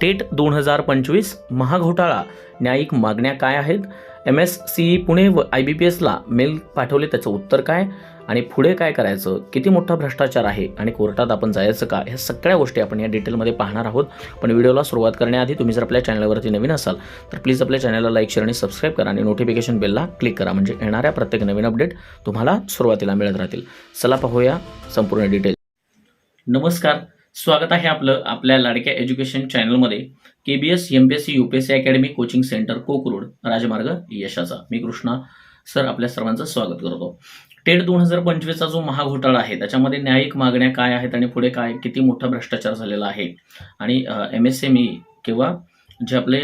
TET दोन हजार पंचवीस महाघोटाळा न्यायिक मागण्या काय आहेत? एम एस सी पुणे व आय बी पी एसला मेल पाठवले त्याचं उत्तर काय? आणि पुढे काय करायचं? किती मोठा भ्रष्टाचार आहे? आणि कोर्टात आपण जायचं का? ह्या सगळ्या गोष्टी आपण या डिटेलमध्ये पाहणार आहोत. पण व्हिडिओला सुरुवात करण्याआधी तुम्ही जर आपल्या चॅनलवरती नवीन असाल तर प्लीज आपल्या चॅनलला लाईक शेअर आणि सबस्क्राईब करा आणि नोटिफिकेशन बेलला क्लिक करा. म्हणजे येणाऱ्या प्रत्येक नवीन अपडेट तुम्हाला सुरुवातीला मिळत राहतील. चला पाहूया संपूर्ण डिटेल. नमस्कार. स्वागत आहे आपलं आपल्या लाडक्या एज्युकेशन चॅनलमध्ये. K B S M P S C U P S C academy coaching centre Kokrud राजमार्ग यशाचा. मी कृष्णा सर आपल्या सर्वांचं स्वागत करतो. टेट दोन हजार पंचवीसचा जो महाघोटाळा आहे त्याच्यामध्ये न्यायिक मागण्या काय आहेत आणि पुढे काय किती मोठा भ्रष्टाचार झालेला आहे? आणि एम एस एम ई किंवा जे आपले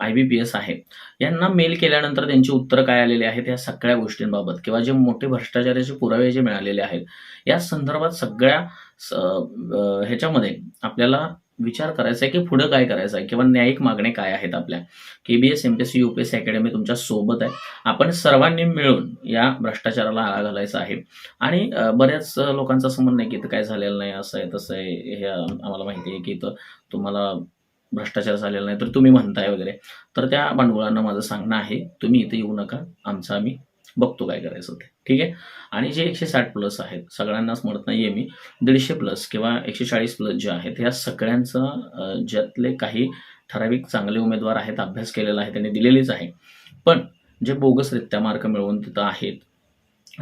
आय बी पी एस आहे यांना मेल केल्यानंतर त्यांची उत्तरं काय आलेली आहेत या सगळ्या गोष्टींबाबत? किंवा जे मोठे भ्रष्टाचाराचे पुरावे जे मिळालेले आहेत या संदर्भात सगळ्या ह्याच्यामध्ये आपल्याला विचार करायचा आहे की पुढं काय करायचं आहे किंवा न्यायिक मागण्या काय आहेत आपल्या? K B S M P S C U P S C academy तुमच्यासोबत आहे आपण सर्वांनी मिळून या भ्रष्टाचाराला आळा घालायचा आहे. आणि बऱ्याच लोकांचं असं म्हणणं आहे की इथं काय झालेलं नाही असं आहे तसं आहे हे आम्हाला माहिती आहे की इथं तुम्हाला भ्रष्टाचार झालेला नाही तर तुम्ही म्हणताय वगैरे. तर त्या भांडवळांना माझं सांगणं आहे तुम्ही इथे येऊ नका. आमचं आम्ही बघतो काय करायचं ते. ठीक आहे? आणि जे एकशे साठ प्लस आहेत सगळ्यांनाच म्हणत नाही आहे मी दीडशे प्लस किंवा एकशे चाळीस प्लस जे आहेत या सगळ्यांचं ज्यातले काही ठराविक चांगले उमेदवार आहेत अभ्यास केलेला आहे त्यांनी दिलेलीच आहे. पण जे बोगसरित्या मार्क मिळवून तिथं आहेत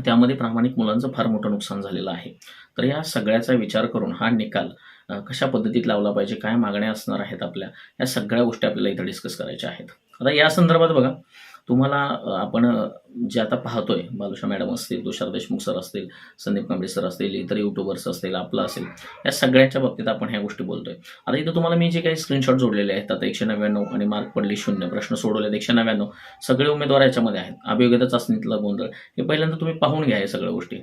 त्यामध्ये प्रामाणिक मुलांचं फार मोठं नुकसान झालेलं आहे. तर या सगळ्याचा विचार करून हा निकाल कशा पद्धतीत लावला पाहिजे काय मागण्या असणार आहेत आपल्या या सगळ्या गोष्टी आपल्याला इथं डिस्कस करायच्या आहेत. आता या संदर्भात बघा तुम्हाला आपण जे आता पाहतोय बालुषा मॅडम असतील तुषार देशमुख सर असतील संदीप कांबळे सर असतील इतर युट्यूबर्स असतील आपलं असेल या सगळ्याच्या बाबतीत आपण ह्या गोष्टी बोलतोय. आता इथं तुम्हाला मी जे काही स्क्रीनशॉट जोडलेले आहेत आता एकशे नव्याण्णव आणि मार्क पडले शून्य प्रश्न सोडवलेत एकशे नव्याण्णव सगळे उमेदवार याच्यामध्ये आहेत. अभियोग्यता चाचणीतला गोंधळ हे पहिल्यांदा तुम्ही पाहून घ्या या सगळ्या गोष्टी.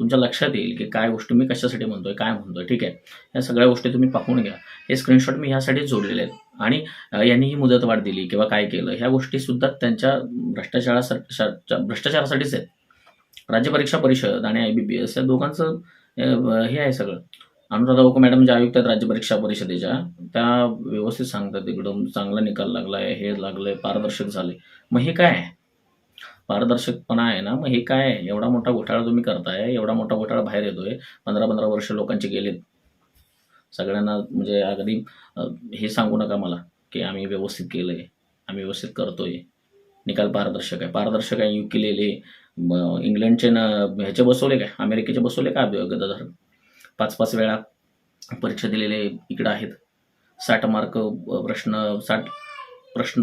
तुमच्या लक्षात येईल की काय गोष्टी मी कशासाठी म्हणतोय काय म्हणतोय ठीक आहे? या सगळ्या गोष्टी तुम्ही पाहून घ्या. हे स्क्रीनशॉट मी ह्यासाठीच जोडलेले आहेत. आणि यांनी ही मुदतवाढ दिली किंवा काय केलं ह्या गोष्टी सुद्धा त्यांच्या भ्रष्टाचारासाठी भ्रष्टाचारासाठीच आहेत. राज्य परीक्षा परिषद आणि आय बी पी एस या दोघांचं हे आहे सगळं. अनुराधा ओक मॅडम ज्या आयुक्त आहेत राज्य परीक्षा परिषदेच्या त्या व्यवस्थित सांगतात एकदम चांगला निकाल लागलाय हे लागलंय पारदर्शक झाले मग हे काय? आहे पारदर्शकपणा आहे ना? मग हे काय? आहे एवढा मोठा घोटाळा तुम्ही करताय एवढा मोठा घोटाळा बाहेर येतोय पंधरा पंधरा वर्ष लोकांचे गेलेत. सगळ्यांना म्हणजे अगदी हे सांगू नका मला की आम्ही व्यवस्थित केलं आहे आम्ही व्यवस्थित करतो आहे निकाल पारदर्शक आहे. पारदर्शक आहे यू केलेले इंग्लंडचे न ह्याचे बसवले काय? अमेरिकेचे बसवले का गदाधर? पाच पाच वेळा परीक्षा दिलेले इकडं आहेत. साठ मार्क प्रश्न साठ प्रश्न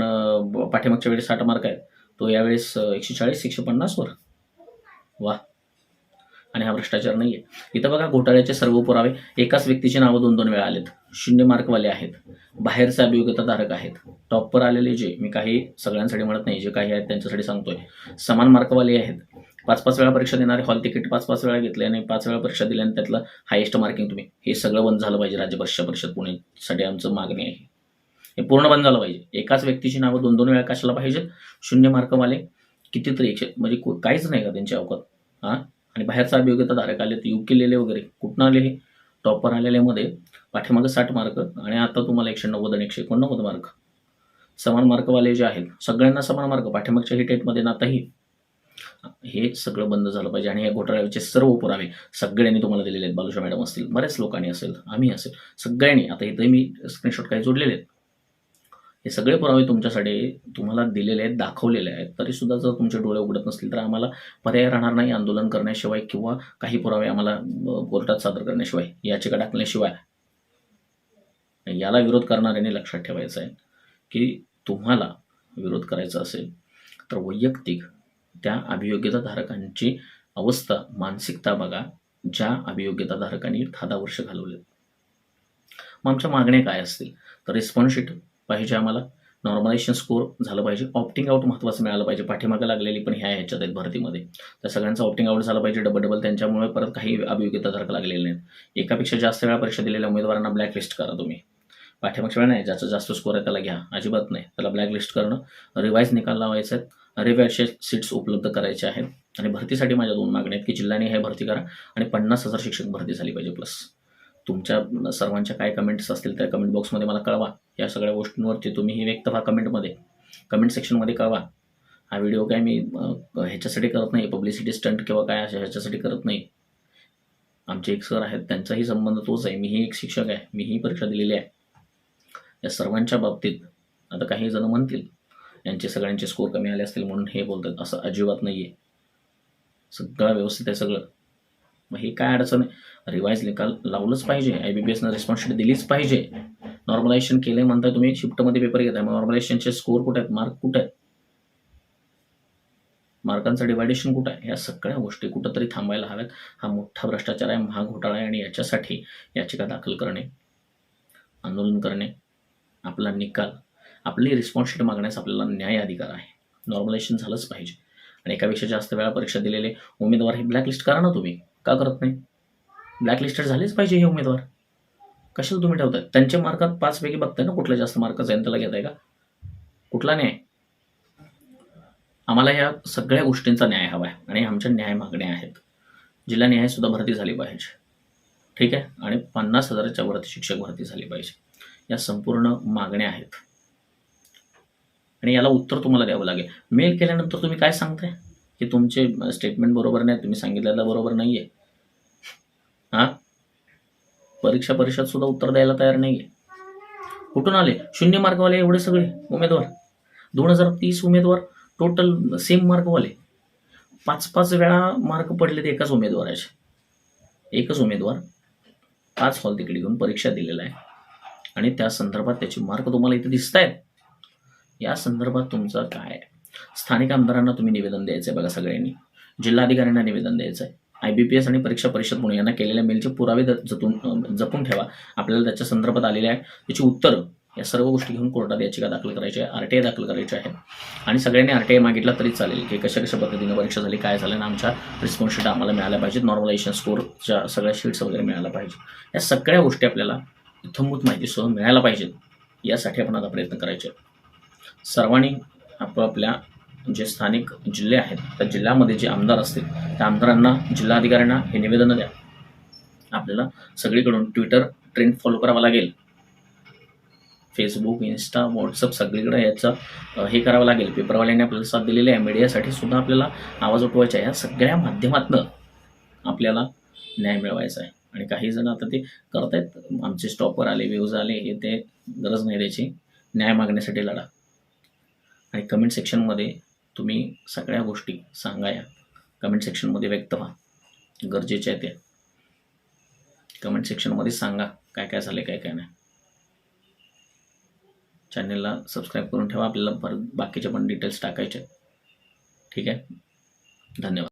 पाठीमागच्या वेळेस साठ मार्क आहेत. तो यावेळेस एकशे चाळीस एकशे पन्नासवर वा आणि हा भ्रष्टाचार नाही आहे इथं बघा घोटाळ्याचे सर्व पुरावे एकाच व्यक्तीची नावं दोन दोन वेळा आलेत. शून्य मार्कवाले आहेत. बाहेरचे अभियोग्यताधारक आहेत. टॉपवर आलेले जे मी काही सगळ्यांसाठी म्हणत नाही जे काही आहेत त्यांच्यासाठी सांगतोय. समान मार्कवाले आहेत. पाच पाच वेळा परीक्षा देणारे हॉल तिकीट पाच पाच वेळा घेतले आणि पाच वेळा परीक्षा दिल्या आणि त्यातलं हायेस्ट मार्किंग तुम्ही. हे सगळं बंद झालं पाहिजे राज्य परीक्षा परिषद पुणेसाठी आमचं मागणी आहे. हे पूर्ण बंद झालं पाहिजे. एकाच व्यक्तीची नावं दोन दोन वेळा कशाला पाहिजेत? शून्य मार्कवाले कितीतरी एकशे म्हणजे काहीच नाही का त्यांची अवकात? हां? आणि बाहेरचा अभियोग्यता धारक आले तर केलेले वगैरे. कुठनं आले हे? टॉपर आलेल्यामध्ये पाठीमागं साठ मार्क आणि आता तुम्हाला एकशे नव्वद आणि एकशे एकोणनव्वद मार्क समान मार्कवाले जे आहेत सगळ्यांना समान मार्क पाठीमागच्या ही टेटमध्ये नाताही हे. सगळं बंद झालं पाहिजे आणि या घोटाळ्याचे सर्व पुरावे सगळ्यांनी तुम्हाला दिलेले आहेत. बालुशा मॅडम असतील बऱ्याच लोकांनी असेल आम्ही असेल सगळ्यांनी. आता इथे मी स्क्रीनशॉट काही जोडलेले आहेत. हे सगळे पुरावे तुमच्यासाठी तुम्हाला दिलेले आहेत दाखवलेले आहेत. तरी सुद्धा जर तुमचे डोळे उघडत नसतील तर आम्हाला पर्याय राहणार नाही आंदोलन करण्याशिवाय किंवा काही पुरावे आम्हाला कोर्टात सादर करण्याशिवाय याचिका टाकण्याशिवाय याला विरोध करणाऱ्यांनी लक्षात ठेवायचं आहे की तुम्हाला विरोध करायचा असेल तर वैयक्तिक त्या अभियोग्यताधारकांची अवस्था मानसिकता बघा ज्या अभियोग्यताधारकांनी दहा दहा वर्ष घालवले मग आमच्या मागण्या काय असतील? तर रिस्पॉन्स शीट. पाहिजे आम्हाला. नॉर्मलायझेशन स्कोर झालं पाहिजे. ऑप्टिंग आउट महत्त्वाचं मिळालं पाहिजे. पाठीमागं लागलेली पण ह्या ह्याच्यात आहेत भरतीमध्ये. तर सगळ्यांचं ऑप्टिंग आउट झालं पाहिजे डबल डबल त्यांच्यामुळे परत काही अभियोग्यता अभियोग्यताधारक लागलेले नाहीत. एकापेक्षा जास्त वेळा परीक्षा दिलेल्या उमेदवारांना ब्लॅकलिस्ट करा तुम्ही. पाठीमागच्या वेळा नाही. ज्याचा जास्त स्कोर आहे त्याला घ्या. अजिबात नाही. त्याला ब्लॅकलिस्ट करणं. रिवाईज निकाल लावायचे आहेत. रिवाईजचे सीट्स उपलब्ध करायचे आहेत. आणि भरतीसाठी माझ्या दोन मागण्या आहेत की जिल्ह्याने हे भरती करा. आणि पन्नास हजार शिक्षक भरती झाली पाहिजे प्लस तुमच्या सर्वांच्या काय कमेंट्स असतील त्या कमेंट बॉक्समध्ये मला कळवा. या सगळ्या गोष्टींवरती तुम्हीही व्यक्त व्हा कमेंटमध्ये कमेंट सेक्शनमध्ये कळवा. हा व्हिडिओ काय मी ह्याच्यासाठी करत नाही पब्लिसिटी स्टंट किंवा काय अशा ह्याच्यासाठी करत नाही. आमचे एक सर आहेत त्यांचाही संबंध तोच आहे. मीही एक शिक्षक आहे. मीही परीक्षा दिलेली आहे. या सर्वांच्या बाबतीत आता काही जण म्हणतील यांचे सगळ्यांचे स्कोर कमी आले असतील म्हणून हे बोलतात. असं अजिबात नाही आहे सगळं व्यवस्थित आहे सगळं. मग हे काय अडचण आहे? रिवाईज निकाल लावलंच पाहिजे. आय बी पी एसनं रिस्पॉन्सिबिलिटी दिलीच पाहिजे. नॉर्मलायझेशन केलं म्हणताय तुम्ही. शिफ्टमध्ये पेपर घेताय. मग नॉर्मलायझेशनचे स्कोर कुठे आहेत? मार्क कुठे आहेत? मार्कांचं डिवायडेशन कुठं आहे? या सगळ्या गोष्टी कुठंतरी थांबायला हव्यात. हा मोठा भ्रष्टाचार आहे महाघोटाळा आहे आणि याच्यासाठी याचिका दाखल करणे आंदोलन करणे आपला निकाल आपली रिस्पॉन्सिबिलिटी मागण्यास आपल्याला न्याय अधिकार आहे. नॉर्मलायझेशन झालंच पाहिजे. आणि एकापेक्षा जास्त वेळा परीक्षा दिलेले उमेदवार हे ब्लॅकलिस्ट करा ना तुम्ही. का करत नाही? ब्लॅकलिस्टेड झालेच पाहिजे हे उमेदवार. कशाला तुम्ही ठेवताय? त्यांच्या मार्कात पाचपैकी बघताय ना कुठला जास्त मार्काचा आहे त्याला घेताय का? कुठला न्याय? आम्हाला या सगळ्या गोष्टींचा न्याय हवा आहे आणि आमच्या न्याय मागण्या आहेत. जिल्हा न्यायसुद्धा भरती झाली पाहिजे. ठीक आहे? आणि पन्नास हजाराच्या वरती शिक्षक भरती झाली पाहिजे. या संपूर्ण मागण्या आहेत. आणि याला उत्तर तुम्हाला द्यावं लागेल. मेल केल्यानंतर तुम्ही काय सांगताय? की तुमचे स्टेटमेंट बरोबर नाही तुम्ही सांगितलेलं बरोबर नाही आहे हां? परीक्षा परिषद सुद्धा उत्तर द्यायला तयार नाही आहे कुठून आले? शून्य मार्कवाले एवढे सगळे उमेदवार. दोन हजार तीस उमेदवार टोटल सेम मार्कवाले. पाच पाच वेळा मार्क पडले ते एकाच उमेदवाराचे. एकच उमेदवार पाच हॉल तिकडे घेऊन परीक्षा दिलेला आहे. आणि त्या संदर्भात त्याचे मार्क तुम्हाला इथे दिसत आहेत. या संदर्भात तुमचं काय? स्थानिक आमदारांना तुम्ही निवेदन द्यायचं आहे बघा सगळ्यांनी. जिल्हाधिकाऱ्यांना निवेदन द्यायचं आहे आय बी पी एस आणि परीक्षा परिषद म्हणून यांना केलेल्या मेलचे पुरावे जतून जपून ठेवा. आपल्याला त्याच्या संदर्भात आलेले आहे. त्याची उत्तरं या सर्व गोष्टी घेऊन कोर्टात याचिका दाखल करायची आहे आर टी आय दाखल करायची आहे. आणि सगळ्यांनी आर टी आय मागितला तरी चालेल की कशा कशा पद्धतीनं परीक्षा झाली काय झालं आणि आमच्या रिस्पॉन्सिबिलिटी आम्हाला मिळाल्या पाहिजेत. नॉर्मलायझेशन स्कोरच्या सगळ्या शीट्स वगैरे मिळायला पाहिजे या सगळ्या गोष्टी आपल्याला इथंभूत माहितीसह मिळायला पाहिजेत. यासाठी आपण आता प्रयत्न करायचे सर्वांनी आपापल्या जे स्थानिक जिल्हे आहेत त्या जिल्ह्यामध्ये जे आमदार असतील त्या आमदारांना जिल्हाधिकाऱ्यांना हे निवेदनं द्या. आपल्याला सगळीकडून ट्विटर ट्रेंड फॉलो करावा लागेल. फेसबुक इंस्टा व्हॉट्सअप सगळीकडे याचं हे करावं लागेल. पेपरवाल्यांनी आपल्याला साथ दिलेली आहे. मीडियासाठी सुद्धा आपल्याला आवाज उठवायचा आहे. या सगळ्या माध्यमातनं आपल्याला न्याय मिळवायचा आहे. आणि काही जण आता ते करतायत. आमचे स्टॉपवर आले व्ह्यूज आले हे ते गरज नाही त्याची न्याय मागण्यासाठी लढा. आणि कमेंट सेक्शनमध्ये तुम्ही सगळ्या गोष्टी सांगा या कमेंट सेक्शनमध्ये व्यक्त व्हा. गरजेचे आहे ते कमेंट सेक्शनमध्ये सांगा काय काय झाले काय काय नाही. चॅनेलला सबस्क्राईब करून ठेवा. आपल्याला परत बाकीचे पण डिटेल्स टाकायचे आहेत. ठीक आहे? धन्यवाद.